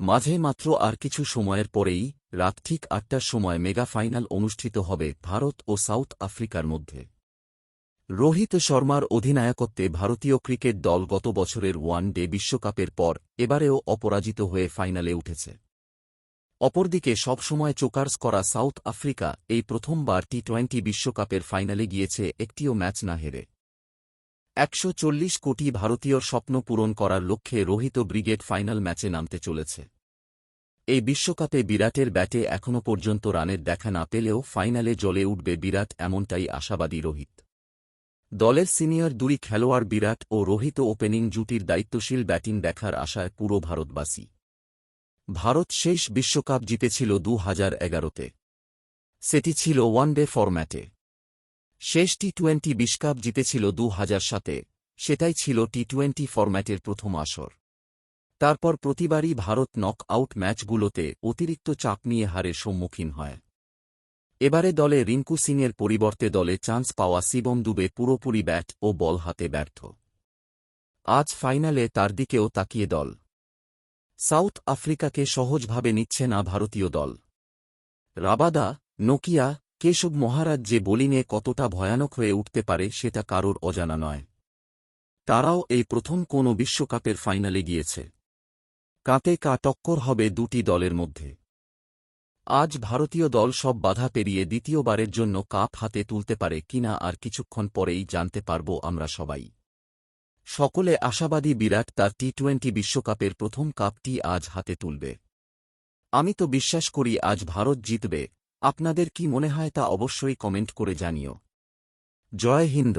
মাঝে মাত্র আর কিছু সময়ের পরেই, রাত ঠিক আটটার সময় মেগা ফাইনাল অনুষ্ঠিত হবে ভারত ও সাউথ আফ্রিকার মধ্যে। রোহিত শর্মার অধিনায়কত্বে ভারতীয় ক্রিকেট দল গত বছরের ওয়ান ডে বিশ্বকাপের পর এবারেও অপরাজিত হয়ে ফাইনালে উঠেছে। অপরদিকে সবসময় চোকার্স করা সাউথ আফ্রিকা এই প্রথমবার টি টোয়েন্টি বিশ্বকাপের ফাইনালে গিয়েছে একটিও ম্যাচ না হেরে। একশো চল্লিশ কোটি ভারতীয়র স্বপ্ন পূরণ করার লক্ষ্যে রোহিত ব্রিগেড ফাইনাল ম্যাচে নামতে চলেছে। এই বিশ্বকাপে বিরাটের ব্যাটে এখনও পর্যন্ত রানের দেখা না পেলেও ফাইনালে জ্বলে উঠবে বিরাট এমনটাই আশাবাদী রোহিত। দলের সিনিয়র দুই খেলোয়াড় বিরাট ও রোহিত ওপেনিং জুটির দায়িত্বশীল ব্যাটিং দেখার আশায় পুরো ভারতবাসী। ভারত শেষ বিশ্বকাপ জিতেছিল দু হাজার এগারোতে। সেটি ছিল ওয়ানডে ফরম্যাটে। শেষ টি টোয়েন্টি বিশ্বকাপ জিতেছিল দু হাজার সাতে। সেটাই ছিল টি টোয়েন্টি ফরম্যাটের প্রথম আসর। তারপর প্রতিবারই ভারত নক আউট ম্যাচগুলোতে অতিরিক্ত চাপ নিয়ে হারের সম্মুখীন হয়। এবারে দলে রিঙ্কু সিংয়ের পরিবর্তে দলে চান্স পাওয়া শিবম দুবে পুরোপুরি ব্যাট ও বল হাতে ব্যর্থ। আজ ফাইনালে তার দিকেও তাকিয়ে দল। সাউথ আফ্রিকাকে সহজভাবে নিচ্ছে না ভারতীয় দল। রাবাদা, নোকিয়া কেশব মহারাজ যে বোলিংয়ে কতটা ভয়ানক হয়ে উঠতে পারে সেটা কারোর অজানা নয়। তারাও এই প্রথম কোনো বিশ্বকাপের ফাইনালে গিয়েছে। কাতে কা টক্কর হবে দুটি দলের মধ্যে। আজ ভারতীয় দল সব বাধা পেরিয়ে দ্বিতীয়বারের জন্য কাপ হাতে তুলতে পারে কিনা আর কিছুক্ষণ পরেই জানতে পারব আমরা সবাই। সকলে আশাবাদী বিরাট তার টি টোয়েন্টি বিশ্বকাপের প্রথম কাপটি আজ হাতে তুলবে। আমি তো বিশ্বাস করি আজ ভারত জিতবে। আপনাদের কি মনে হয় তা অবশ্যই কমেন্ট করে জানিও। জয় হিন্দ।